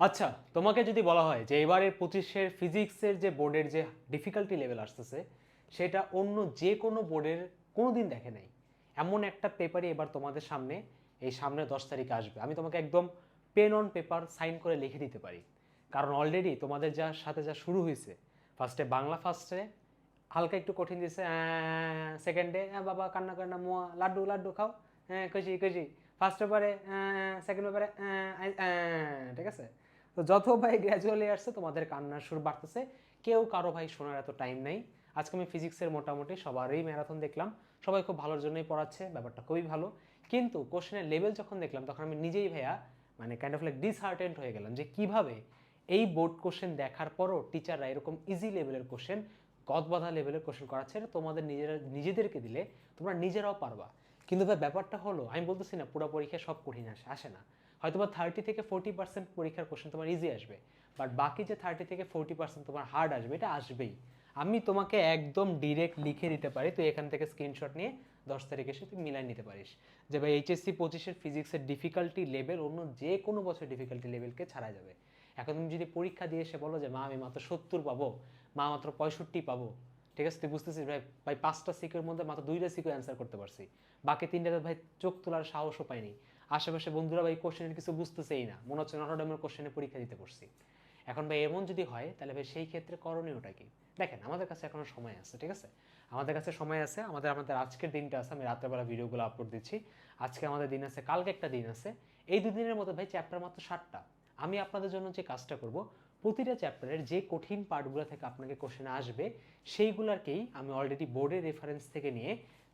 আচ্ছা তোমাকে যদি বলা হয় যে এবারের পঁচিশের ফিজিক্সের যে বোর্ডের যে ডিফিকাল্টি লেভেল আসতেছে, সেটা অন্য যে কোনো বোর্ডের কোনো দিন দেখে নাই। এমন একটা পেপারই এবার তোমাদের সামনে, এই সামনে দশ তারিখে আসবে। আমি তোমাকে একদম পেন অন পেপার সাইন করে লিখে দিতে পারি। কারণ অলরেডি তোমাদের যা, সাথে যা শুরু হয়েছে ফার্স্টে বাংলা ফার্স্টে হালকা একটু কঠিন দিছে সেকেন্ডে হ্যাঁ বাবা, কান্না কান্না, মোয়া, লাড্ডু লাড্ডু খাও হ্যাঁ খুশি খুশি। ফার্স্ট পেপারে সেকেন্ড পেপারে ঠিক আছে? তো যত ভাই গ্র্যাজুয়ালি আসছে তোমাদের কান্নার সুর বাড়তেছে, কেউ কারও ভাই শোনার এত টাইম নাই। আজকে আমি ফিজিক্সের মোটামুটি সবারই ম্যারাথন দেখলাম। সবাই খুব ভালোর জন্যই পড়াচ্ছে, ব্যাপারটা খুবই ভালো। কিন্তু কোশ্চেনের লেভেল যখন দেখলাম, তখন আমি নিজেই ভাইয়া মানে কাইন্ড অফ লাইক ডিসহার্টেন্ড হয়ে গেলাম যে কীভাবে এই বোর্ড কোশ্চেন দেখার পরও টিচাররা এরকম ইজি লেভেলের কোশ্চেন গদবাধা লেভেলের কোশ্চেন করাচ্ছে তোমাদের নিজেরা, নিজেদেরকে দিলে তোমরা নিজেরাও পারবা। কিন্তু ভাই, ব্যাপারটা হলো, আমি বলতেছি না পুরো পরীক্ষা সব কঠিন আসে আসে না। হয়তো বা থার্টি থেকে ফোর্টি পার্সেন্ট পরীক্ষার কোশ্চেন তোমার ইজি আসবে বাট বাকি যে থার্টি থেকে ফোর্টি পার্সেন্ট তোমার হার্ড আসবে, এটা আসবেই। আমি তোমাকে একদম ডিরেক্ট লিখে দিতে পারি, তুই এখান থেকে স্ক্রিনশট নিয়ে দশ তারিখে এসে তুই মিলাই নিতে পারিস। যে ভাই এইচএসসি পঁচিশের ফিজিক্সের ডিফিকাল্টি লেভেল অন্য যে কোনো বছর ডিফিকাল্টি লেভেলকে ছাড়া যাবে। এখন তুমি যদি পরীক্ষা দিয়ে এসে বলো যে, মা, আমি মাত্র সত্তর পাবো, মা, মাত্র পঁয়ষট্টি পাবো। ঠিক আছে, তুই বুঝতেছিস, ভাই ভাই পাঁচটা সিকের মধ্যে মাত্র দুইটা সিকো অ্যান্সার করতে পারছি। বাকি তিনটাতে ভাই চোখ তোলার সাহসও পাইনি। আশেপাশে বন্ধুরা ভাই কোশ্চেনের কিছু বুঝতেছেই না। মনে হচ্ছে নটরডামের কোশ্চেনে পরীক্ষা দিতে পড়ছি। এখন ভাই এমন যদি হয়, তাহলে ভাই সেই ক্ষেত্রে করণীয়টা কি? দেখেন, আমাদের কাছে এখনও সময় আছে, ঠিক আছে? আমাদের কাছে সময় আছে, আমাদের আমাদের আজকের দিনটা আছে, আমি রাত্রেবেলা ভিডিওগুলো আপলোড দিচ্ছি। আজকে আমাদের দিন আছে, কালকে একটা দিন আছে। এই দুদিনের মতো ভাই চ্যাপ্টার মাত্র ষাটটা আমি আপনাদের জন্য যে কাজটা করব, প্রতিটা চ্যাপ্টারের যে কঠিন পার্টগুলো থেকে আপনাকে কোশ্চেন আসবে, সেইগুলোকেই আমি অলরেডি বোর্ডের রেফারেন্স থেকে নিয়ে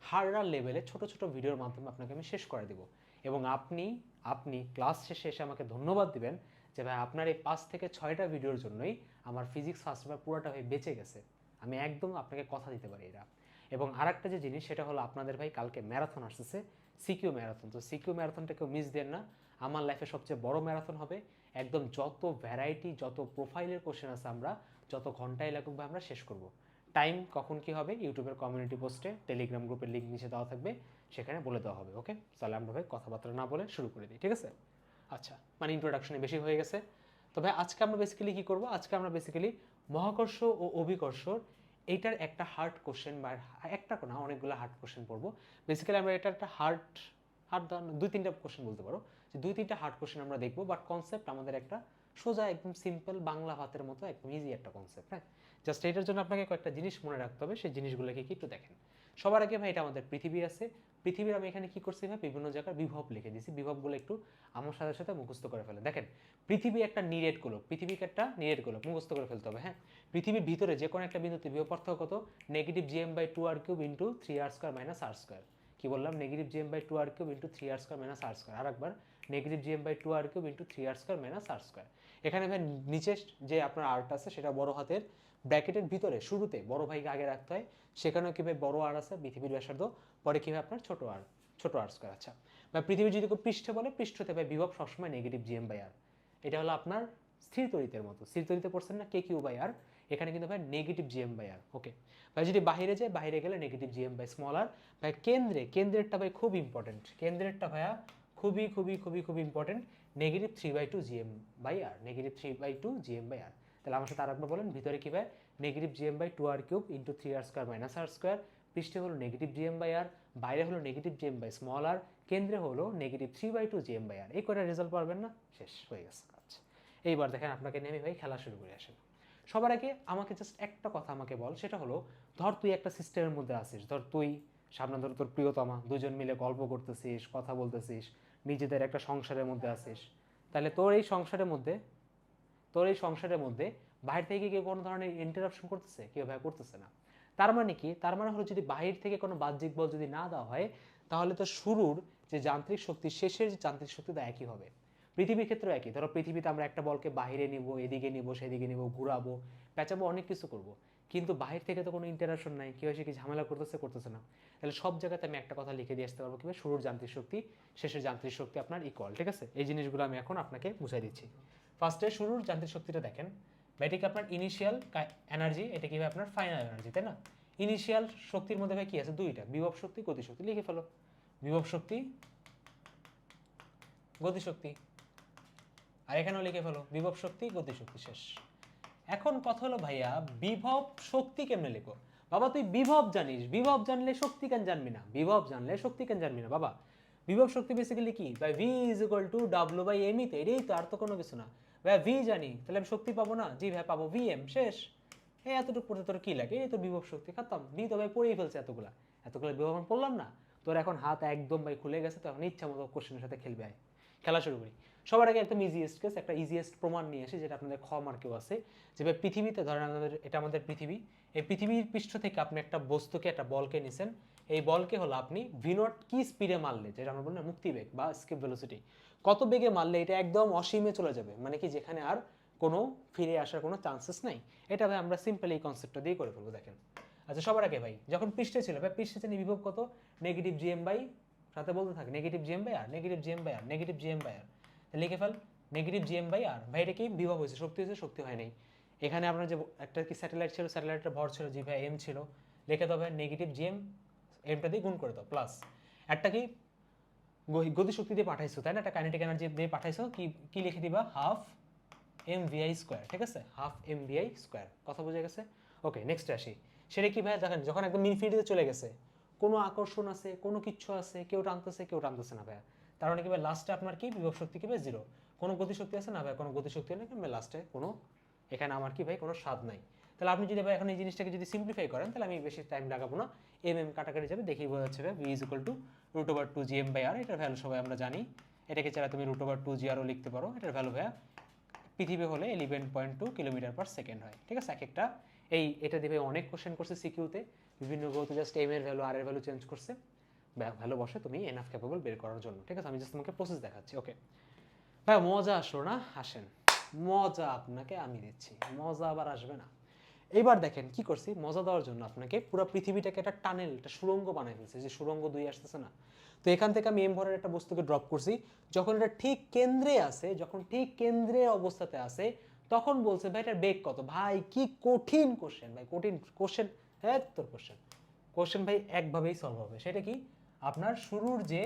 হার্ডার লেভেলে ছোট ছোট ভিডিওর মাধ্যমে আপনাকে আমি শেষ করে দেব। এবং আপনি আপনি ক্লাস শেষে এসে আমাকে ধন্যবাদ দিবেন যে ভাই আপনার এই পাঁচ থেকে ছয়টা ভিডিওর জন্যই আমার ফিজিক্স ফার্স্ট পেপার পুরোটা হয়ে বেঁচে গেছে। আমি একদম আপনাকে কথা দিতে পারি এটা। এবং আরেকটা যে জিনিস সেটা হলো আপনাদের ভাই কালকে ম্যারাথন আসতেছে সিকিউ ম্যারাথন তো সিকিউ ম্যারাথনটা কেউ মিস দেন না। আমার লাইফে সবচেয়ে বড় ম্যারাথন হবে। একদম যত ভ্যারাইটি যত প্রোফাইলের কোশ্চেন আছে আমরা, যত ঘন্টায় লাগুক আমরা শেষ করব। টাইম কখন কি হবে? ইউটিউবের কমিউনিটি পোস্টে টেলিগ্রাম গ্রুপের লিঙ্ক নিচে দেওয়া থাকবে, সেখানে বলে দেওয়া হবে ওকে তাহলে আমরা ভাই কথাবার্তা না বলে শুরু করে দিই, ঠিক আছে? আচ্ছা মানে ইন্ট্রোডাকশনে বেশি হয়ে গেছে। তবে আজকে আমরা বেসিক্যালি কি করব? আজকে আমরা বেসিক্যালি মহাকর্ষ ও অভিকর্ষর এইটার একটা হার্ড কোশ্চেন বা একটা না, অনেকগুলো হার্ড কোশ্চেন পড়ব। বেসিক্যালি আমরা এটা একটা হার্ড হার্ড দুই তিনটা কোশ্চেন বলতে পারো। যে দুই তিনটা হার্ড কোশ্চেন আমরা দেখব বাট কনসেপ্ট আমাদের একটা সোজা একদম সিম্পল বাংলা ভাতের মতো, একদম ইজি একটা কনসেপ্ট হ্যাঁ জাস্ট এটার জন্য আপনাকে কয়েকটা জিনিস মনে রাখতে হবে, সেই জিনিসগুলোকে কি একটু দেখেন। সবার আগে ভাই এটা আমাদের পৃথিবী আছে। পৃথিবীর আমি এখানে কি করছি ভাই? বিভিন্ন জায়গায় বিভব লিখে দিয়েছি। বিভবগুলো একটু আমার সাথে সাথে মুখস্থ করে ফেলে। দেখেন, পৃথিবী একটা নিরেট গোলক। পৃথিবীকে একটা নিরেট গোলক মুখস্থ করে ফেলতে হবে হ্যাঁ? পৃথিবীর ভিতরে যে কোনো একটা বিন্দুতে বিভব পার্থক্য কত? Negative GM by two R cube into three R square minus R square কি বললাম? Negative GM by two R cube into three R square minus R square আর একবার negative GM by two R cube into three R square minus R square এখানে ভাই নিচে যে আপনার art আছে, সেটা বড় হাতের ব্র্যাকেটের ভিতরে, শুরুতে বড় ভাইকে আগে রাখতে হয়। সেখানেও কীভাবে বড় আর আছে? পৃথিবীর ব্যাসার্ধ। পরে কীভাবে আপনার ছোট আর ছোট আর স্কোয়ার আচ্ছা। বা পৃথিবীর যদি কেউ পৃষ্ঠে বলে, পৃষ্ঠতে ভাই বিভব সবসময় নেগেটিভ জিএম বাই আর এটা হলো আপনার স্থির তরিতের মতো। স্থির তরিতে পড়ছেন না কে কিউ বাই আর এখানে কিন্তু ভাই negative GM by R okay ভাই যদি বাইরে যায় বাইরে গেলে negative GM by small R ভাই কেন্দ্রে, কেন্দ্রেরটা ভাই খুব ইম্পর্টেন্ট কেন্দ্রেরটা ভাইয়া খুবই খুবই খুবই খুব important negative three by two GM by R negative three by two GM by R তাহলে আমার সাথে আরেকবার বলেন, ভিতরে কি ভাই? Negative GM by two R cube into three R square minus R square পৃষ্ঠে হলো নেগেটিভ জিএম বাই আর বাইরে হলো negative GM by small R কেন্দ্রে হলো negative three by two GM by R এই করে রেজাল্ট পারবেন না? শেষ, হয়ে গেছে। কাজ এইবার দেখেন আপনাকে নেমে ভাই খেলা শুরু করে আসেন সবার আগে আমাকে জাস্ট একটা কথা আমাকে বল, সেটা হলো, ধর তুই একটা সিস্টেমের মধ্যে আসিস ধর তুই সামনে ধর তোর প্রিয়তমা, দুজন মিলে গল্প করতেছিস, কথা বলতেছিস, নিজেদের একটা সংসারের মধ্যে আসিস তাহলে তোর এই সংসারের মধ্যে, তোর এই সংসারের মধ্যে বাইরে থেকে কেউ কোনো ধরনের ইন্টারাপশন করতেছে? কেউ ভাই করতেছে না। তার মানে কি? তার মানে হলো যদি বাহির থেকে কোনো বাহ্যিক বল যদি না দেওয়া হয়, তাহলে তো শুরুর যে যান্ত্রিক শক্তি, শেষের যে যান্ত্রিক শক্তি তা একই হবে। পৃথিবীর ক্ষেত্রেও একই। ধরো পৃথিবীতে আমরা একটা বলকে বাইরে নিব, এদিকে নিব, সেদিকে নিব, ঘুরাবো পেঁচাবো অনেক কিছু করব। কিন্তু বাহির থেকে তো কোনো ইন্টারাকশন নাই। কেউ এসে কি ঝামেলা করতেছে করতেছে না। তাহলে সব জায়গাতে আমি একটা কথা লিখে দিয়ে আসতে পারব কীভাবে? শুরুর যান্ত্রিক শক্তি, শেষের যান্ত্রিক শক্তি আপনার ইকুয়াল ঠিক আছে? এই জিনিসগুলো আমি এখন আপনাকে বুঝাই দিচ্ছি। ফার্স্টে শুরুর যান্ত্রিক শক্তিটা দেখেন। এটাকে আপনার ইনিশিয়াল এনার্জি এটা কি আপনার ফাইনাল এনার্জি তাই না? ইনিশিয়াল শক্তির মধ্যে ভাই কি আছে? দুইটা। বিভব শক্তি, গতিশক্তি, লিখে ফেলো। বিভব শক্তি, গতিশক্তি। আর এখানেও লিখে ফেলো, বিভব শক্তি গতিশক্তি শেষ। এখন কথা হলো, ভাইয়া, বিভব শক্তি কেমনে লিখো? বাবা, তুই বিভব জানিস। বিভব জানলে শক্তি কেন জানবি না? বিভব জানলে শক্তি কেন জানবি না? বাবা, বিভব শক্তি বেসিক্যালি কি? ভাই V is equal to W by M তো, এটাই তো আর তো কোনো কিছু না। ভাই ভি জানি, তাহলে আমি শক্তি পাবো না? জি ভাই পাবো ভি এম শেষ। এই এতটুকু পড়তে তোর কি লাগে? এই তো বিভব শক্তি, খাতাম। নি তো ভাই পড়েই ফেলছে এতগুলা। এতগুলো বিভব আমি পড়লাম না। তোর এখন হাত একদম ভাই খুলে গেছে তো এখন ইচ্ছা মতো কোশ্চেনের সাথে খেলবে, আয়। খেলা শুরু করি। সবার আগে একদম ইজিয়েস্ট কেস একটা ইজিয়েস্ট প্রমাণ নিয়ে আসি, যেটা আপনাদের খ মার্কেও আছে, যে ভাই পৃথিবীতে ধরেন আমাদের, এটা আমাদের পৃথিবী, এই পৃথিবীর পৃষ্ঠ থেকে আপনি একটা বস্তুকে, একটা বলকে নিছেন, এই বলকে হলো আপনি ভিনট কি স্পিডে মারলে, যেটা আমরা বলি না মুক্তিবেগ বা স্কেপ ভেলোসিটি কত বেগে মারলে এটা একদম অসীমে চলে যাবে মানে কি যেখানে আর কোনো ফিরে আসার কোনো চান্সেস নাই। এটা ভাই আমরা সিম্পল এই কনসেপ্টটা দিয়ে করে ফেলব, দেখেন। আচ্ছা সবার আগে ভাই, যখন পৃষ্ঠে ছিল, ভাই পৃষ্ঠে জানি বিভব কত? নেগেটিভ জিএম বাই সাথে বলতে থাকে negative GM by R negative GM by R negative GM by R লিখে ফেল নেগেটিভ জিএম বাই আর ভাই, এটা কি বিভব হয়েছে? শক্তি হয়েছে, শক্তি হয় নাই। এখানে আপনার যে একটা কি স্যাটেলাইট ছিল স্যাটেলাইটের ভর ছিল, জি ভাই এম ছিল। লিখে ভাই নেগেটিভ জিএম এমটা দিয়ে গুণ করে দাও প্লাস একটা কি গতিশক্তি দিয়ে পাঠাইছো, তাই না? একটা কাইনেটিক এনার্জি দিয়ে পাঠাইছো, কি কি লিখে দিবা? হাফ এম ভিআই স্কোয়ার ঠিক আছে? হাফ এম ভিআই স্কোয়ার কথা বোঝা গেছে? ওকে নেক্সট আসি। সেটা কি ভাই, দেখেন, যখন একদম ইনফিনিটিতে চলে গেছে কোনো আকর্ষণ আছে, কোনো কিচ্ছু আছে, কেউ টানতেছে কেউ টানতেছে না ভাইয়া। তার মানে কি ভাই লাস্টে আপনার কি? বিভব শক্তি কি ভাই? জিরো কোনো গতিশক্তি আছে না ভাই কোনো গতিশক্তি নেই কিংবা লাস্টে কোনো, এখানে আমার কি ভাই কোনো স্বাদ নাই। তাহলে আপনি যদি ভাই এখন এই জিনিসটাকে যদি সিম্পলিফাই করেন, তাহলে আমি বেশি টাইম লাগাবো না। এম এম কাটাকাটি যাবে দেখেই বোঝা যাচ্ছে ভাই V is equal to root over two G M by R এটার ভ্যালু সবাই আমরা জানি। এটাকে ছাড়া তুমি রুট ওভার টু জি আরও লিখতে পারো, এটার ভ্যালু ভাইয়া পৃথিবী হলে eleven point two kilometre per second হয়। ঠিক আছে? এক একটা। এই, এটা দিয়ে ভাই অনেক কোশ্চেন করছে সিকিউতে বিভিন্ন গ্রোতে জাস্ট এম এর ভ্যালু আর এর ভ্যালু চেঞ্জ করছে ভ্যালু বসে, তুমি এনাফ ক্যাপেবল বের করার জন্য। ঠিক আছে? আমি জাস্ট তোমাকে প্রসেস দেখাচ্ছি ওকে ভাই, মজা আসলো না? আসেন। মজা আপনাকে আমি দিচ্ছি। মজা আবার আসবে না। এইবার দেখেন কি করছি? মজা দেওয়ার জন্য আপনাকে পুরো পৃথিবীটাকে একটা টানেল, একটা সুড়ঙ্গ বানাই ফেলছে, যে সুরঙ্গ দুই আসতেছে না। তো এখান থেকে আমি এম ভরের একটা বস্তুকে ড্রপ করছি। যখন এটা ঠিক কেন্দ্রে আসে যখন ঠিক কেন্দ্রের অবস্থাতে আসে তখন বলছে, ভাই, এটার বেগ কত? ভাই, কি কঠিন কোশ্চেন ভাই, কঠিন কোশ্চেন হ্যাঁ তোর কোশ্চেন কোশ্চেন ভাই একভাবেই সলভ হবে। সেটা কি? আপনার শুরুর যে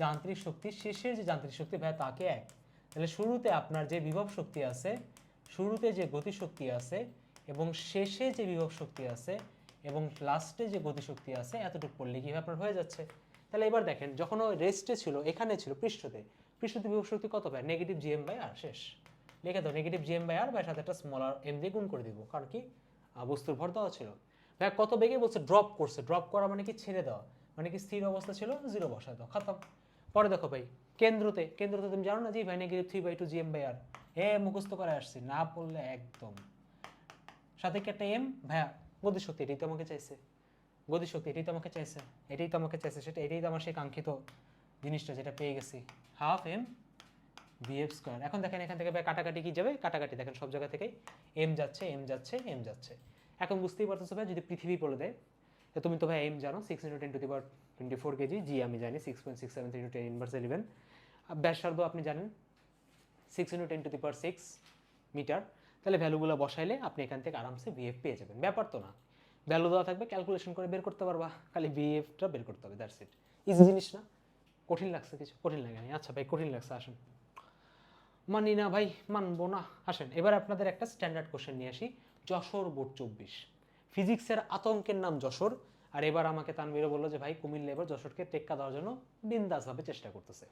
যান্ত্রিক শক্তি, শেষের যে যান্ত্রিক শক্তি, ভাই তাকে এক। তাহলে শুরুতে আপনার যে বিভব শক্তি আছে, শুরুতে যে গতিশক্তি আছে এবং শেষে যে বিভব শক্তি আছে এবং লাস্টে যে গতিশক্তি আছে, এতটুকু পড়লে কি আপনার হয়ে যাচ্ছে? তাহলে এবার দেখেন, যখন ও রেস্টে ছিল, এখানে ছিল, পৃষ্ঠতে। পৃষ্ঠতে বিভব শক্তি কত পায় নেগেটিভ জিএম বাই আর শেষ। লিখে দাও negative GM by R by সাথে একটা স্মল আর এম দিয়ে গুণ করে দিব। কারণ কি? বস্তুর ভর দেওয়া ছিল। ভাই কত বেগে বলছে ড্রপ করছে। ড্রপ করা মানে কি ছেড়ে দেওয়া? মানে কি স্থির অবস্থা ছিল? জিরো বসায় দাও, খাতাম। পরে দেখো ভাই, কেন্দ্রতে কেন্দ্রতে তুমি জানো না জি ভাই negative three by two G M by R এ, মুখস্থ করে আসছি, না পড়লে একদম। সাথে কি একটা এম ভাইয়া, গতিশক্তি, এটাই তো আমাকে চাইছে। গতিশক্তি, এটাই তো আমাকে চাইছে, এটাই তো আমাকে চাইছে, সেটা, এটাই তো আমার সেই কাঙ্ক্ষিত জিনিসটা যেটা পেয়ে গেছি। হাফ এম বিএফ স্কোয়ার এখন দেখেন এখান থেকে ভাই কাটাকাটি কি যাবে? কাটাকাটি দেখেন সব জায়গা থেকেই। এম যাচ্ছে এম যাচ্ছে এম যাচ্ছে। এখন বুঝতেই পারতেছো ভাই, যদি পৃথিবী বলে দেয়, তো তুমি তো ভাই এম জানো six into ten to the power twenty four KG G আমি জানি six point six seven three to ten inverse eleven ব্যাসার্ধ আপনি জানেন six into ten to the power six metre তাহলে ভ্যালুগুলো বসাইলে আপনি এখান থেকে আরামসে ভিএফ পেয়ে যাবেন। ব্যাপার তো না। ভ্যালু দেওয়া থাকবে ক্যালকুলেশন করে বের করতে পারবা, খালি ভিএফটা বের করতে হবে দ্যাটস ইট ইজি জিনিস না? কঠিন লাগছে কিছু? কঠিন লাগে আচ্ছা ভাই, কঠিন লাগছে, আসুন। মানি না ভাই, মানবো না। আসেন, এবার আপনাদের একটা স্ট্যান্ডার্ড কোশ্চেন নিয়ে আসি। যশোর বোর্ড চব্বিশ। ফিজিক্সের আতঙ্কের নাম যশোর। আর এবার আমাকে তানবিরও বলল যে, ভাই, কুমিল্লা এবার যশোরকে টেক্কা দেওয়ার জন্য বিন্দাসভাবে চেষ্টা করতেছে।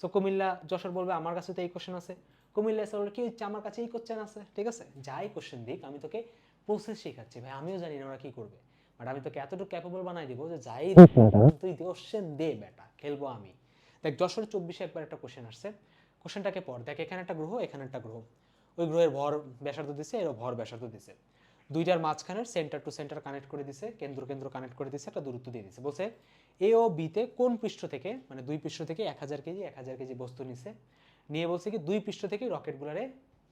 সো কুমিল্লা, যশোর বলবে, আমার কাছে তো এই কোশ্চেন আছে। কুমিল্লা এসে বলবে কি হচ্ছে আমার কাছে এই কোশ্চেন আছে? ঠিক আছে, যাই কোশ্চেন দিক, আমি তোকে প্রসেস শেখাচ্ছি ভাই, আমিও জানি না ওরা কি করবে। বাট আমি তোকে এতটুকু ক্যাপেবল বানাই দিব যে, যাই তুই কোশ্চেন দে বেটা, খেলব আমি। দেখ, যশোর চব্বিশে একবার একটা কোশ্চেন আসছে। কোশ্চেনটাকে পর দেখ, এখানে একটা গ্রহ, এখানে একটা গ্রহ। ওই গ্রহের ভর ব্যাসার্ধ দিছে, এরও ভর ব্যাসার্ধ দিছে। দুইটার মাঝখানের সেন্টার টু সেন্টার কানেক্ট করে দিছে, কেন্দ্র কেন্দ্র কানেক্ট করে দিছে, একটা দূরত্ব দিয়ে দিছে। বলছে এ ও বিতে কোন পৃষ্ঠ থেকে মানে দুই পৃষ্ঠ থেকে এক হাজার কেজি, এক হাজার কেজি বস্তু নিছে। নিয়ে বলছে কি, দুই পৃষ্ঠ থেকে রকেটগুলারে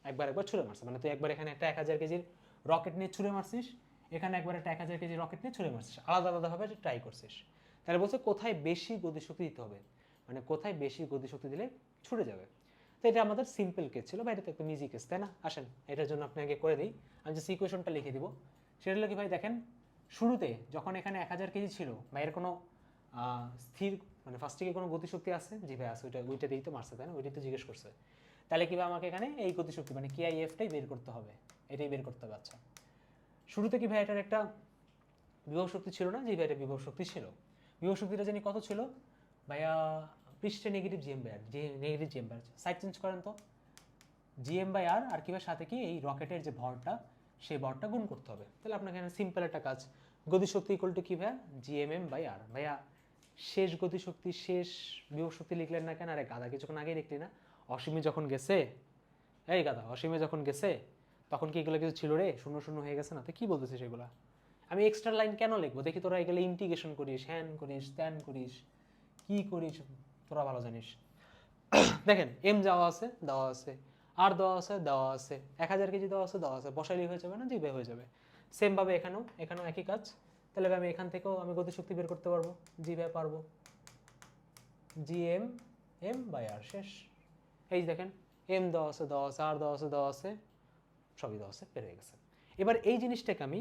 একবার একবার ছুঁড়ে মারছে। মানে তুই একবার এখানে একটা এক হাজার কেজির রকেট নিয়ে ছুঁড়ে মারছিস, এখানে একবার একটা এক হাজার কেজি রকেট নিয়ে ছুঁড়ে মারছিস। আলাদা আলাদাভাবে ট্রাই করছিস। তাহলে বলছে কোথায় বেশি গতিশক্তি দিতে হবে? মানে কোথায় বেশি গতিশক্তি দিলে ছুটে যাবে? তো এটা আমাদের সিম্পল কেস ছিল। বা এটা তো একদম ইজি কেস তাই না? আসেন, এটার জন্য আপনি আগে করে দিই। আমি যে সিকুয়েশনটা লিখে দিব। সেটা হলো কি ভাই, দেখেন, শুরুতে যখন এখানে এক হাজার কেজি ছিল বা এর কোনো স্থির মানে ফার্স্টে কোনো গতিশক্তি আছে? জি ভাই, আছে, ওইটা ওইটা দিয়েই তো মারছে, তাই না? ওইটাই তো জিজ্ঞেস করছে। তাহলে কীভাবে আমাকে এখানে এই গতিশক্তি মানে কেআইএফটাই বের করতে হবে। এটাই বের করতে হবে আচ্ছা। শুরুতে কি ভাই, এটার একটা বিভব শক্তি ছিল না? যে ভাই, এটা বিভব শক্তি ছিল। বিভব শক্তিটা জানি কত ছিল? ভাইয়া পৃষ্ঠে নেগেটিভ জিএম বাই আর যে negative GM by side change করেন তো। জিএম বাই আর আর কীভাবে সাথে কি এই রকেটের যে ভরটা, সেই ভরটা গুণ করতে হবে। তাহলে আপনাকে এখানে সিম্পল একটা কাজ, গতিশক্তি ইকুয়াল টু কি ভাইয়া? জিএমএম বাই আর ভাইয়া, শেষ গতিশক্তি, শেষ বিভব শক্তি লিখলেন না কেন? আরে গাদা কিছুক্ষণ আগেই লিখলি না? অসীমে যখন গেছে, এই গাদা অসীমে যখন গেছে, তখন কি এগুলো কিছু ছিল রে? শূন্য শূন্য হয়ে গেছে না? তো কি বলতেছিস এগুলা? আমি এক্সট্রা লাইন কেন লিখব? দেখি তোরা এগুলো ইন্টিগ্রেশন করিস হ্যান করিস ত্যান করিস, কি করিস? তোরা ভালো জানিস। দেখেন এম যাওয়া আছে, দেওয়া আছে। আর দেওয়া আছে দেওয়া আছে। এক হাজার কেজি দেওয়া আছে দেওয়া আছে। বসাইলেই হয়ে যাবে না? জিবে হয়ে যাবে। সেমভাবে এখানেও এখানেও একই কাজ। তাহলে আমি এখান থেকেও আমি গতিশক্তি বের করতে পারব। জিবে পারব। G M M by R শেষ। এই দেখেন এম দেওয়া আছে দেওয়া আছে আর দেওয়া আছে দেওয়া আছে। সবই দেওয়া আছে, বের গেছে। এবার এই জিনিসটাকে আমি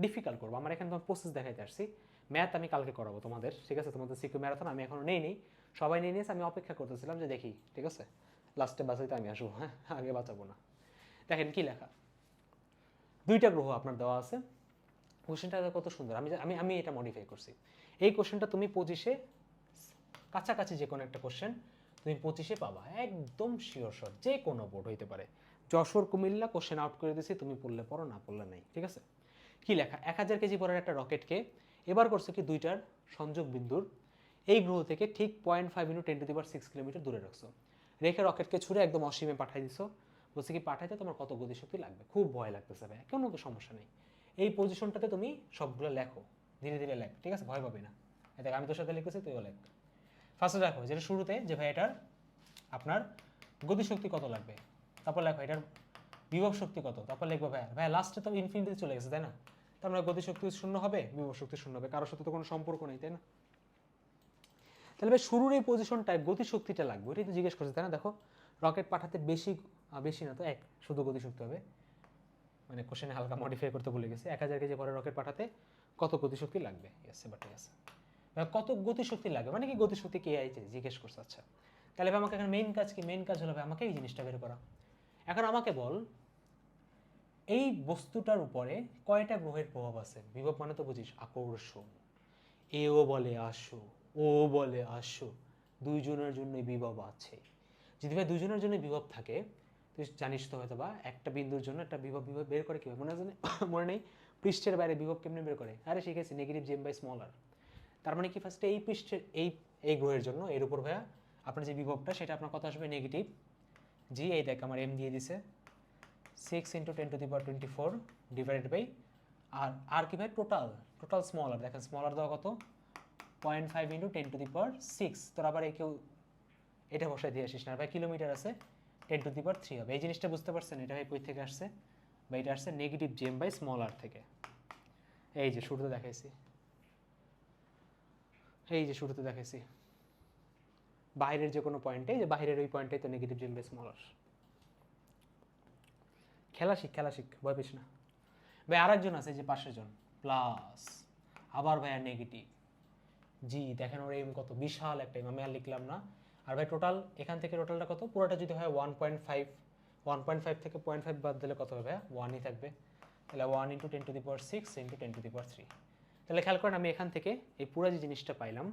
ডিফিকাল্ট করব। আমার এখানে তোমার প্রসেস দেখাইতে আসছি। ম্যাথ আমি কালকে করাবো তোমাদের, ঠিক আছে? তোমাদের সিকিউ ম্যারাথন আমি এখনও নেই নেই সবাই নিয়ে নিয়েছে, আমি অপেক্ষা করতেছিলাম যে দেখি, ঠিক আছে? লাস্টে বাঁচাইতে আমি আসব হ্যাঁ? আগে বাঁচাবো না। দেখেন কি লেখা? দুইটা গ্রহ আপনার দেওয়া আছে। কোশ্চেনটা কত সুন্দর। আমি আমি আমি এটা মডিফাই করছি। এই কোশ্চেনটা তুমি পঁচিশে, কাছাকাছি যে কোনো একটা কোশ্চেন তুমি পঁচিশে পাবা। একদম শিওর শট যে কোনো বোর্ড হইতে পারে। যশোর, কুমিল্লা কোশ্চেন আউট করে দিছি, তুমি পড়লে পড়ো, না পড়লে নাই, ঠিক আছে? কি লেখা? এক হাজার কেজি পরের একটা রকেটকে এবার করছে কি দুইটার সংযোগ বিন্দুর এই গ্রহ থেকে ঠিক point five into ten to the power six kilometre দূরে রাখছো। রেখে রকেটকে ছুড়ে একদম অসীমে পাঠাই দিছো। বলছে কি, পাঠাইতে তোমার কত গতিশক্তি লাগবে? খুব ভয় লাগতেছে ভাই কোনো সমস্যা নেই। এই পজিশনটাতে তুমি সবগুলো লেখো, ধীরে ধীরে লেখ, ঠিক আছে? ভয় পাবি না। দেখ, আমি তোর সাথে লিখেছি তুইও লেখ। ফার্স্টে দেখো, যেটা শুরুতে যে ভাই এটার আপনার গতিশক্তি কত লাগবে? তারপর লেখো, এটার বিভব শক্তি কত? তারপর লিখব ভাই ভাই লাস্টে তো ইনফিনিটিতে চলে গেছে, তাই না? তার মানে গতিশক্তি শূন্য হবে, বিভব শক্তি শূন্য হবে। কারোর সাথে তো কোনো সম্পর্ক নেই, তাই না? তাহলে ভাই শুরুর এই পজিশনটায় গতিশক্তিটা লাগবে ওইটাই তো জিজ্ঞেস করছে, তাই না? দেখো রকেট পাঠাতে বেশি বেশি না তো এক, শুধু গতিশক্তি হবে। মানে কোশ্চেনে হালকা মডিফাই করতে ভুলে গেছে। এক হাজার কেজি পরে রকেট পাঠাতে কত গতিশক্তি লাগবে? ঠিক কত গতিশক্তি লাগবে? মানে কি গতিশক্তি কে আইছে জিজ্ঞেস করছে আচ্ছা। তাহলে ভাই, আমাকে এখন মেইন কাজ কি? মেইন কাজ হলো ভাই, আমাকে এই জিনিসটা বের করা। এখন আমাকে বল, এই বস্তুটার উপরে কয়টা গ্রহের প্রভাব আছে? বিভব মানে তো বুঝিস, আকর্ষণ। এও বলে আসো। ও বলে, আসো, দুইজনের জন্য বিভব আছে। যদি ভাই দুজনের জন্য বিভব থাকে, তুই জানিস তো হয়তো বা একটা বিন্দুর জন্য একটা বিভব বিভব বের করে কীভাবে? মনে আছে না? মনে নেই? পৃষ্ঠের বাইরে বিভব কেমনে বের করে? আরে শিখেছি নেগেটিভ জেম বাই স্মলার তার মানে কি? ফার্স্টে এই পৃষ্ঠের, এই এই গ্রহের জন্য, এর উপর ভাইয়া আপনার যে বিভবটা, সেটা আপনার কত আসবে নেগেটিভ জি এই দেখ আমার এম দিয়ে দিছে। Six into ten to the power twenty four divided by R আর কি ভাই? টোটাল টোটাল স্মলার দেখেন স্মলার দেওয়া কত? Point five into ten to the power six তোর আবার কেউ এটা বসায় দিয়ে আসিস না। ভাই, কিলোমিটার আছে ten to the power three হবে। এই জিনিসটা বুঝতে পারছেন? এটা ভাই কই থেকে আসছে? বা এটা আসছে negative GM by small R থেকে। এই যে শুরুতে দেখাইছি। এই যে শুরুতে দেখাইছি। বাইরের যে কোনো পয়েন্টে যে বাইরের ওই পয়েন্টটাই তো negative GM by small R খেলা শিখ খেলা শিখ, ভয় পেস না। ভাই, আরেকজন আছে যে পাশের জন। প্লাস আবার ভাইয়া নেগেটিভ জি, দেখেন ওর এম কত? বিশাল একটা এম আমি আর লিখলাম না। আর ভাই টোটাল এখান থেকে টোটালটা কত? পুরোটা যদি হয় one point five one point five থেকে পয়েন্ট ফাইভ বাদ দিলে কত হবে? ওয়ানই থাকবে। তাহলে one into ten to the power six into ten to the power three তাহলে খেয়াল করেন আমি এখান থেকে এই পুরো যে জিনিসটা পাইলাম,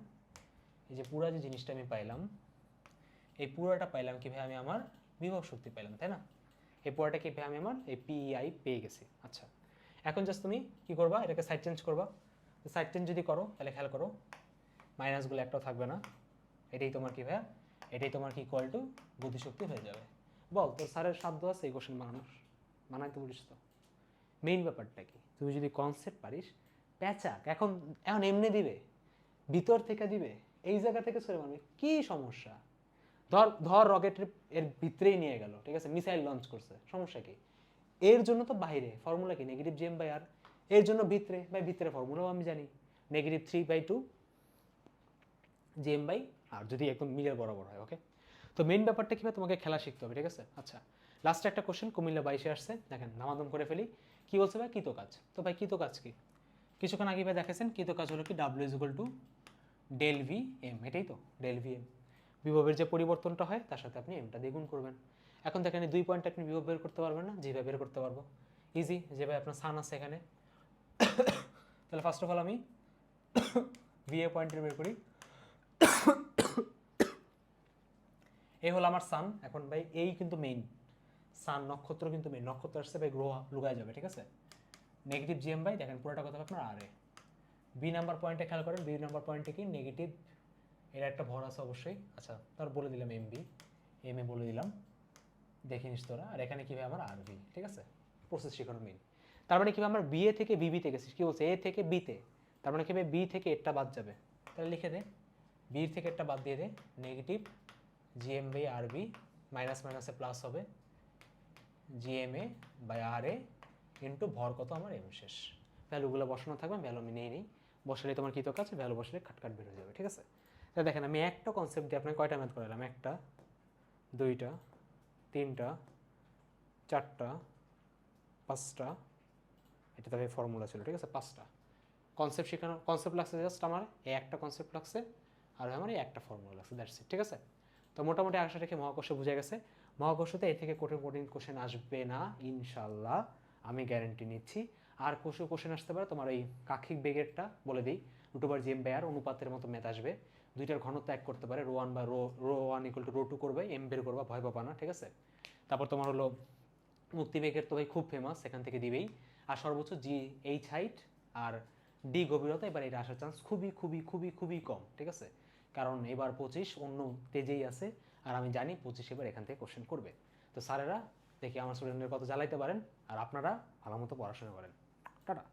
এই যে পুরো যে জিনিসটা আমি পাইলাম, এই পুরোটা পাইলাম কি ভাই আমি আমার বিভব শক্তি পাইলাম, তাই না? এই পুরোটা কি ভাই আমি আমার এই পিআই পেয়ে গেছি। আচ্ছা এখন জাস্ট তুমি কি করবা? এটাকে সাইড চেঞ্জ করবা। সাইড চেঞ্জ যদি করো, তাহলে খেয়াল করো মাইনাসগুলো একটাও থাকবে না। এটাই তোমার কি ভাইয়া? এটাই তোমার কি ইকুয়াল টু গতিশক্তি হয়ে যাবে। বল, তোর স্যারের সাধ্য আছে এই কোশ্চেন বানানোর? বানাইতে বলিস তো। মেইন ব্যাপারটা কি? তুই যদি কনসেপ্ট পারিস, প্যাচাক, এখন এখন এমনি দিবে, ভিতর থেকে দিবে, এই জায়গা থেকে সরে মারবে, কি সমস্যা? ধর ধর রকেটের এর ভিতরেই নিয়ে গেল, ঠিক আছে? মিসাইল লঞ্চ করছে, সমস্যা কি? এর জন্য তো বাইরে ফর্মুলা কি? নেগেটিভ জেম বাই আর এর জন্য ভিতরে বাই ভিতরে ফর্মুলাও আমি জানি। Negative three by two GM by R যদি একদম মিলের বরাবর হয় ওকে তো মেইন ব্যাপারটা কি হয় তোমাকে খেলা শিখতে হবে, ঠিক আছে? আচ্ছা লাস্টে একটা কোশ্চেন কুমিল্লা বাইশে আসছে। দেখেন, নামাদম করে ফেলি। কি বলছে ভাই? কিতো কাজ। তো ভাই, কিতো কাজ কি? কিছুক্ষণ আগে ভাই দেখেছেন কিতো কাজ হলো কি? W is equal to del V M এটাই তো ডেল ভি এম বিভবের যে পরিবর্তনটা হয়, তার সাথে আপনি এমটা দ্বিগুণ করবেন। এখন দেখেন দুই পয়েন্ট আপনি বিভব বের করতে পারবেন না যেভাবে বের করতে পারব। ইজি যেভাবে আপনার সান আছে এখানে। তাহলে ফার্স্ট অফ অল আমি ভি এ পয়েন্টের বের করি। এই হলো আমার সান এখন ভাই, এই কিন্তু মেইন সান নক্ষত্র কিন্তু মেইন নক্ষত্র আসছে ভাই গ্রহ লুকায় যাবে, ঠিক আছে? নেগেটিভ জিএম ভাই, দেখেন পুরোটা কথা আপনার আর। এ বি নাম্বার পয়েন্টে খেয়াল করেন বি নাম্বার পয়েন্টে কি? নেগেটিভ এর একটা ভর আছে অবশ্যই। আচ্ছা তার বলে দিলাম এম বি এম এ বলে দিলাম। দেখে নিস তোরা। আর এখানে কীভাবে আমার আর বি ঠিক আছে? প্রসেস শেখানো মেইন তার মানে কীভাবে আমার বি এ থেকে বিবিতে গেছিস। কী বলছে? এ থেকে বিতে তার মানে কীভাবে বি থেকে এরটা বাদ যাবে। তাহলে লিখে দে। বি থেকে একটা বাদ দিয়ে দে। Negative GM by R B minus মাইনাসে প্লাস হবে। GMA by R A into ভর কত আমার এম শেষ। ভ্যালুগুলো বসানো থাকবে ভ্যালু আমি নেই নেই। বসালে তোমার কী দরকার আছে? ভ্যালু বসালে খাটকাট বের হয়ে যাবে, ঠিক আছে? তাহলে দেখেন, আমি একটা কনসেপ্ট দিয়ে আপনাকে কয়টা ম্যাথ করালাম? একটা, দুইটা, তিনটা, চারটা, পাঁচটা, এটা তবে ফর্মুলা ছিল, ঠিক আছে? পাঁচটা। কনসেপ্ট শেখানো কনসেপ্ট লাগছে জাস্ট আমার এই একটা কনসেপ্ট লাগছে, আর আমার এই একটা ফর্মুলা লাগছে দ্যাটস ইট ঠিক আছে? তো মোটামুটি আশা রেখে মহাকর্ষ বুঝে গেছে। মহাকর্ষতে এ থেকে কঠিন কঠিন কোশ্চেন আসবে না, ইনশাল্লাহ। আমি গ্যারেন্টি নিচ্ছি। আর কোশ্চেন কোশ্চেন আসতে পারে তোমার ওই কাক্ষিক বেগেরটা, বলে দিই। রুটোবার জিএম বেয়ার অনুপাতের মতো ম্যাথ আসবে। দুইটার ঘনত্ব এক করতে পারে, রো ওয়ান বা rho rho one equal to rho two করবে এম বের করবা, ভয় পাবা না, ঠিক আছে? তারপর তোমার হলো মুক্তিবেগের তো ভাই খুব ফেমাস সেখান থেকে দিবেই। আর সর্বোচ্চ জি এইচ হাইট আর ডি গভীরতা, এবার এটা আসার চান্স খুবই খুবই খুবই খুবই কম, ঠিক আছে? কারণ এবার পঁচিশ, অন্য তেজেই আছে, আর আমি জানি পঁচিশ এবার এখান থেকে কোশ্চেন করবে। তো স্যারেরা দেখি আমার স্টুডেন্টদের কত জ্বালাইতে পারেন, আর আপনারা ভালো মতো পড়াশোনা করেন। টাটা।